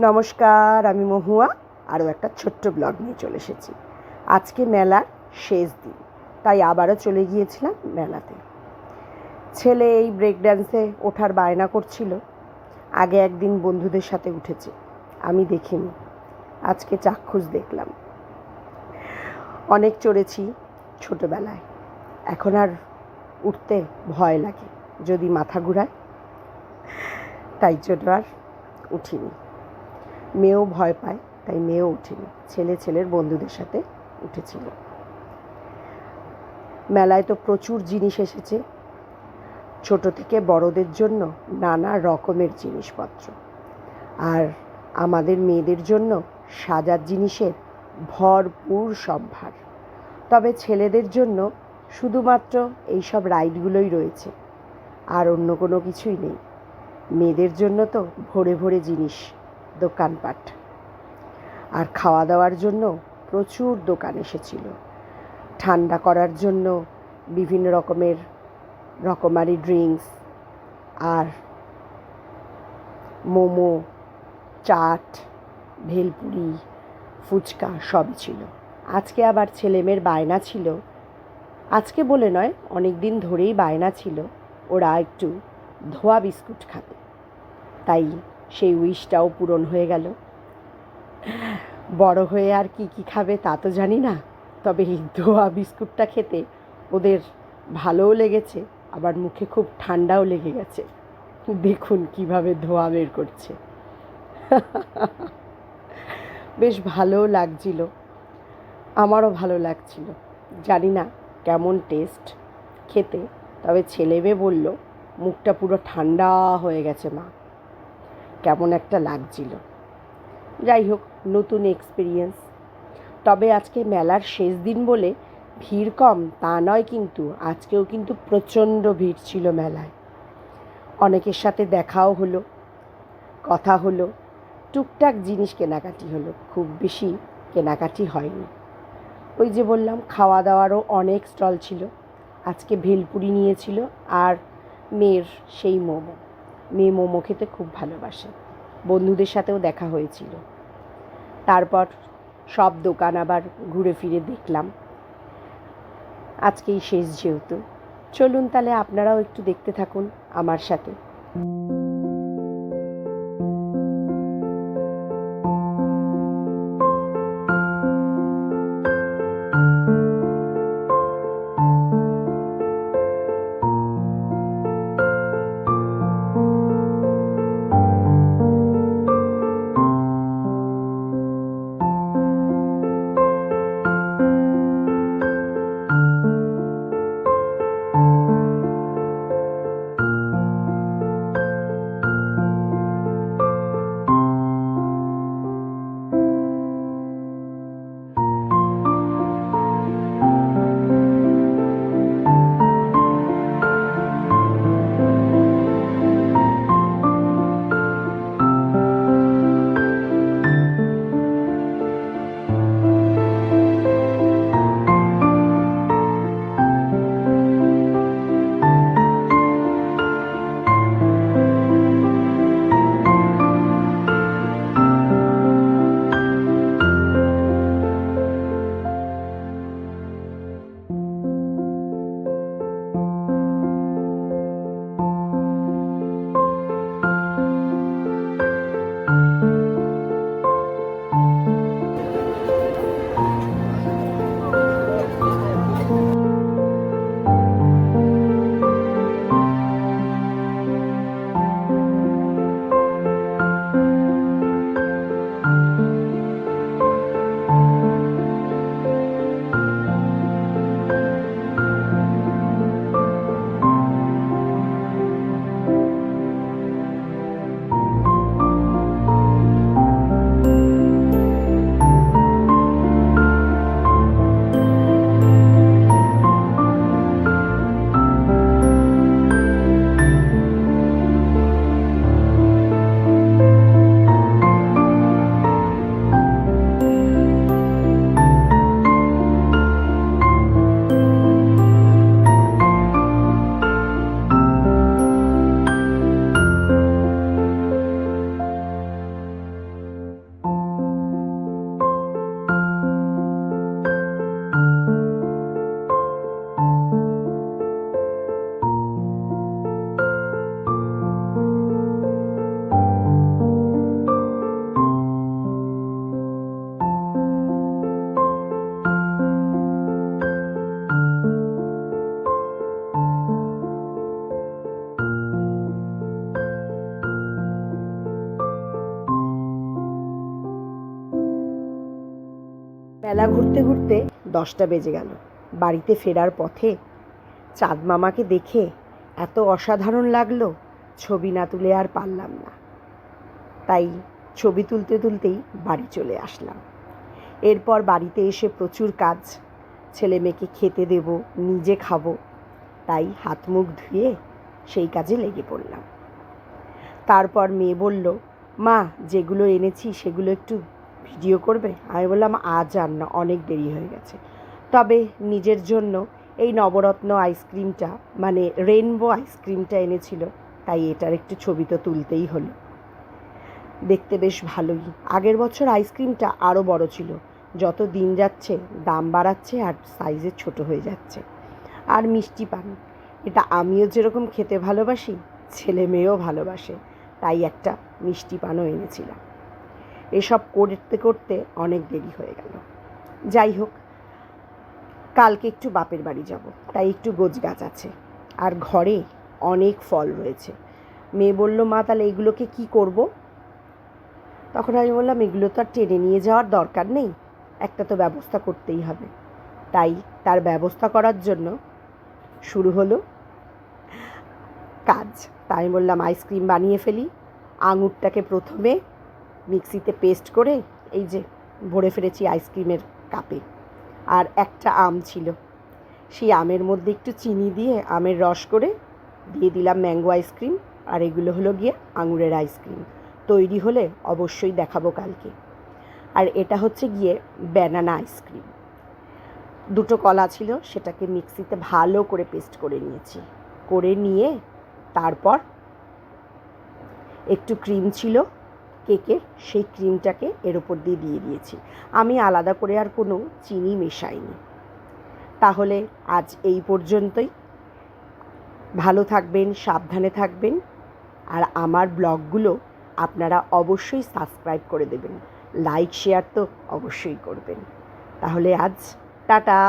নমস্কার, আমি মহুয়া। আরও একটা ছোট্ট ব্লগ নিয়ে চলে এসেছি। আজকে মেলার শেষ দিন, তাই আবারও চলে গিয়েছিলাম মেলাতে। ছেলে এই ব্রেক ড্যান্সে ওঠার বায়না করছিল। আগে একদিন বন্ধুদের সাথে উঠেছে, আমি দেখিনি। আজকে চাক্ষুষ দেখলাম। অনেক চড়েছি ছোটোবেলায়। এখন আর উঠতে ভয় লাগে, যদি মাথা ঘুরায়। তাই জন্য আর উঠিনি। মেয়েও ভয় পায়, তাই মেয়েও উঠেনি। ছেলে ছেলের বন্ধুদের সাথে উঠেছিল। মেলায় তো প্রচুর জিনিস এসেছে। ছোট থেকে বড়দের জন্য নানা রকমের জিনিসপত্র। আর আমাদের মেয়েদের জন্য সাজার জিনিসের ভরপুর সম্ভার। তবে ছেলেদের জন্য শুধুমাত্র এইসব রাইডগুলোই রয়েছে। আর অন্য কোনো কিছুই নেই। মেয়েদের জন্য তো ভরে ভরে জিনিস দোকানপাট। আর খাওয়া দাওয়ার জন্য প্রচুর দোকান এসেছিল। ঠান্ডা করার জন্য বিভিন্ন রকমের রকমারি ড্রিঙ্কস আর মোমো, চাট, ভেলপুরি, ফুচকা সবই ছিল। আজকে আবার ছেলেমেয়ের বায়না ছিল। আজকে বলে নয় অনেক দিন ধরেই বায়না ছিল, ওরা একটু ধোয়া বিস্কুট খাবে। তাই সেই উইশটাও পূরণ হয়ে গেল। বড় হয়ে আর কি কি খাবে তা তো জানি না, তবে এই ধোয়া বিস্কুটটা খেতে ওদের ভালোও লেগেছে, আবার মুখে খুব ঠান্ডাও লেগে গেছে। দেখুন কীভাবে ধোয়া বের করছে। বেশ ভালোও লাগছিল, আমারও ভালো লাগছিল। জানি না কেমন টেস্ট খেতে, তবে ছেলে মেয়ে বলল, মুখটা পুরো ঠান্ডা হয়ে গেছে মা। কেমন একটা লাগছিল। যাই হোক, নতুন এক্সপিরিয়েন্স তবে আজকে মেলার শেষ দিন বলে ভিড় কম, তা নয় কিন্তু, আজকেও কিন্তু প্রচণ্ড ভিড় ছিল মেলায়। অনেকের সাথে দেখাও হলো, কথা হলো, টুকটাক জিনিস কেনাকাটি হলো, খুব বেশি কেনাকাটি হয়নি। ওই যে বললাম খাওয়া দাওয়ারও অনেক স্টল ছিল, আজকে ভেলপুরি নিয়েছিল আর মেয়ের সেই মোমো। মেয়ে মোমো খেতে খুব ভালোবাসে। বন্ধুদের সাথেও দেখা হয়েছিল। তারপর সব দোকান আবার ঘুরে ফিরে দেখলাম। আজকেই শেষ যেহেতু। চলুন তাহলে আপনারাও একটু দেখতে থাকুন আমার সাথে। মেলা ঘুরতে ঘুরতে দশটা বেজে গেল। বাড়িতে ফেরার পথে চাঁদ মামাকে দেখে এত অসাধারণ লাগল, ছবি না তুলে আর পারলাম না। তাই ছবি তুলতে তুলতেই বাড়ি চলে আসলাম। এরপর বাড়িতে এসে প্রচুর কাজ, ছেলে মেয়েকে খেতে দেব, নিজে খাব, তাই হাত মুখ ধুয়ে সেই কাজে লেগে পড়লাম। তারপর মেয়ে বলল, মা, যেগুলো এনেছি সেগুলো একটু ভিডিও করবে? আমি বললাম, আজ আর না, অনেক দেরি হয়ে গেছে। তবে নিজের জন্য এই নবরত্ন আইসক্রিমটা মানে রেনবো আইসক্রিমটা এনেছিল, তাই এটার একটু ছবি তো তুলতেই হলো। দেখতে বেশ ভালোই। আগের বছর আইসক্রিমটা আরও বড় ছিল। যত দিন যাচ্ছে, দাম বাড়াচ্ছে আর সাইজে ছোট হয়ে যাচ্ছে। আর মিষ্টি পান। এটা আমিও যেরকম খেতে ভালোবাসি ছেলে মেয়েও ভালোবাসে, তাই একটা মিষ্টি পানও এনেছিলাম। এসব করতে করতে অনেক দেরি হয়ে গেল। যাই হোক, কালকে একটু বাপের বাড়ি যাব, তাই একটু গোজ গাছ আছে। আর ঘরে অনেক ফল রয়েছে। মেয়ে বলল, মা, তাহলে এগুলোকে কি করব? তখন আমি বললাম, এগুলো তো আর টেনে নিয়ে যাওয়ার দরকার নেই, একটা তো ব্যবস্থা করতেই হবে। তাই তার ব্যবস্থা করার জন্য শুরু হলো কাজ। তাই বললাম, আইসক্রিম বানিয়ে ফেলি, আঙুরটাকে প্রথমে মিক্সিতে পেস্ট করে এই যে ভরে ফেলেছি আইসক্রিমের কাপে। আর একটা আম ছিল। সেই আমের মধ্যে একটু চিনি দিয়ে আমের রস করে দিয়ে দিলাম ম্যাঙ্গো আইসক্রিম। আর এগুলো হলো গিয়ে আঙুরের আইসক্রিম। তৈরি হলে অবশ্যই দেখাবো কালকে। আর এটা হচ্ছে গিয়ে ব্যানানা আইসক্রিম। দুটো কলা ছিল, সেটাকে মিক্সিতে ভালো করে পেস্ট করে নিয়েছি। করে নিয়ে তারপর একটু ক্রিম ছিল কেকের সেই ক্রিমটাকে এর ওপর দিয়ে দিয়ে দিয়েছি। আমি আলাদা করে আর কোনো চিনি মেশাইনি। তাহলে আজ এই পর্যন্তই। ভালো থাকবেন, সাবধানে থাকবেন। আর আমার ব্লগগুলো আপনারা অবশ্যই সাবস্ক্রাইব করে দেবেন। লাইক, শেয়ার তো অবশ্যই করবেন। তাহলে আজ টাটা।